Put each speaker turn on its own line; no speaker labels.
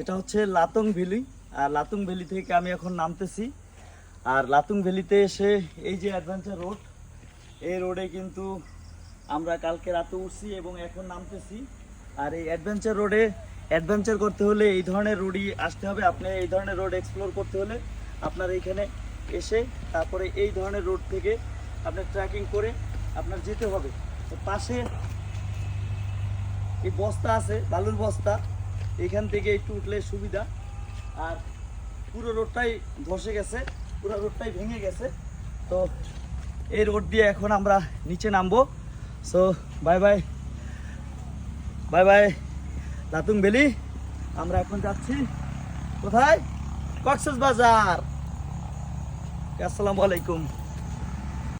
এটা হচ্ছে লাতং ভ্যালি, আর লাতুং ভ্যালি থেকে আমি এখন নামতেছি। আর লাতুং ভ্যালিতে এসে এই যে অ্যাডভেঞ্চার রোড এই রোডে কিন্তু আমরা কালকে রাতে উঠছি এবং এখন নামতেছি। আর এই অ্যাডভেঞ্চার রোডে অ্যাডভেঞ্চার করতে হলে এই ধরনের রোডই আসতে হবে। আপনি এই ধরনের রোড এক্সপ্লোর করতে হলে আপনার এইখানে এসে তারপরে এই ধরনের রোড থেকে আপনার ট্রেকিং করে আপনার যেতে হবে। তো পাশে এই বস্তা আছে, বালুর বস্তা। এখান থেকে একটু উঠলে সুবিধা। আর পুরো রোডটাই ধসে গেছে, পুরো রোডটাই ভেঙে গেছে। তো এই রোড দিয়ে এখন আমরা নিচে নামবো। So bye bye bye bye Latung valley, আমরা এখন যাচ্ছি। কোথায়? কক্সেস বাজার আসসালামু আলাইকুম।